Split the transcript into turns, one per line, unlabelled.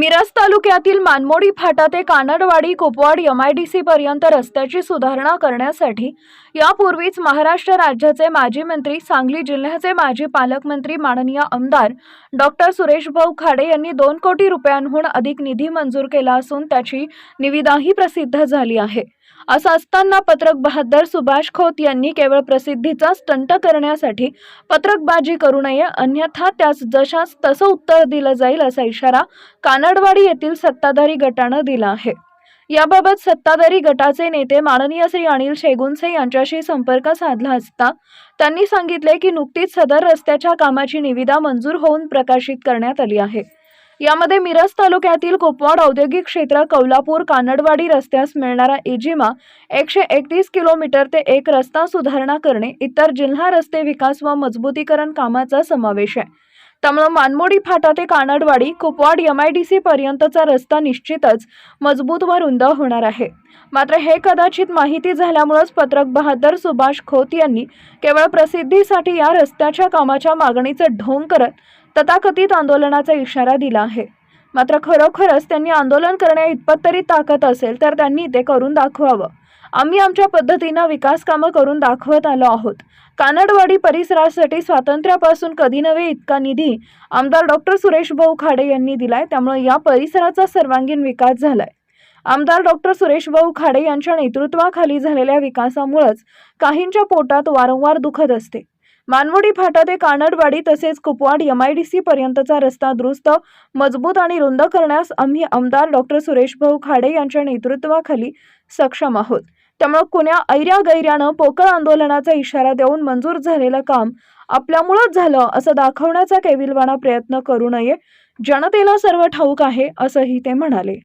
मिरज तालुक्यातील मानमोडी फाटा ते कानडवाडी कोपवाड एमआयडीसी पर्यंत रस्त्याची सुधारणा करण्यासाठी यापूर्वीच महाराष्ट्र राज्याचे माजी मंत्री सांगली जिल्ह्याचे माजी पालकमंत्री माननीय आमदार डॉक्टर सुरेश भाऊ खाडे यांनी दोन कोटी रुपयांहून अधिक निधी मंजूर केला असून त्याची निविदाही प्रसिद्ध झाली आहे. असं असताना पत्रक बहादर सुभाष खोत यांनी केवळ प्रसिद्धीचा स्टंट करण्यासाठी पत्रकबाजी करू नये अन्यथा त्यास जशास तसं उत्तर दिलं जाईल असा इशारा कानडवाडी येथील सत्ताधारी गटानं दिला आहे. याबाबत सत्ताधारी गटाचे नेते माननीय श्री अनिल शेगुनसे यांच्याशी संपर्क साधला असता त्यांनी सांगितले की नुकतीच सदर रस्त्याच्या कामाची निविदा मंजूर होऊन प्रकाशित करण्यात आली आहे. यामध्ये मिरज तालुक्यातील कोपवाड औद्योगिक क्षेत्र कौलापूर कानडवाडी रस्त्यास मिळणारा एजिमा एकशे एकतीस किलोमीटर ते एक रस्ता सुधारणा करणे इतर जिल्हा रस्ते विकास व मजबूतीकरण कामाचा समावेश आहे. त्यामुळे मानमोडी फाटा ते कानडवाडी कुपवाड एमआयडीसी पर्यंतचा रस्ता निश्चितच मजबूत व रुंद होणार आहे. मात्र हे कदाचित माहिती झाल्यामुळेच पत्रक बहादर सुभाष खोत यांनी केवळ प्रसिद्धीसाठी या रस्त्याच्या कामाच्या मागणीचं ढोंग करत तथाकथित आंदोलनाचा इशारा दिला आहे. मात्र खरोखरच त्यांनी आंदोलन करण्या इतपत तरी ताकद असेल तर त्यांनी ते करून दाखवावं. आम्ही आमच्या पद्धतीनं विकास कामं करून दाखवत आलो आहोत. कानडवाडी परिसरासाठी स्वातंत्र्यापासून कधी नव्हे इतका निधी आमदार डॉक्टर सुरेश भाऊ खाडे यांनी दिलाय. त्यामुळे या परिसराचा सर्वांगीण विकास झालाय. आमदार डॉक्टर सुरेश भाऊ खाडे यांच्या नेतृत्वाखाली झालेल्या विकासामुळेच काहींच्या पोटात वारंवार दुखत असते. मानवडी फाटा ते कानडवाडी तसेच कुपवाड एमआयडीसी पर्यंतचा रस्ता दुरुस्त मजबूत आणि रुंद करण्यास आम्ही आमदार डॉक्टर सुरेश भाऊ खाडे यांच्या नेतृत्वाखाली सक्षम आहोत. त्यामुळे कुण्या ऐऱ्या गैऱ्यानं पोकळ आंदोलनाचा इशारा देऊन मंजूर झालेलं काम आपल्यामुळंच झालं असं दाखवण्याचा केविलवाणा प्रयत्न करू नये. जनतेला सर्व ठाऊक आहे असंही ते म्हणाले.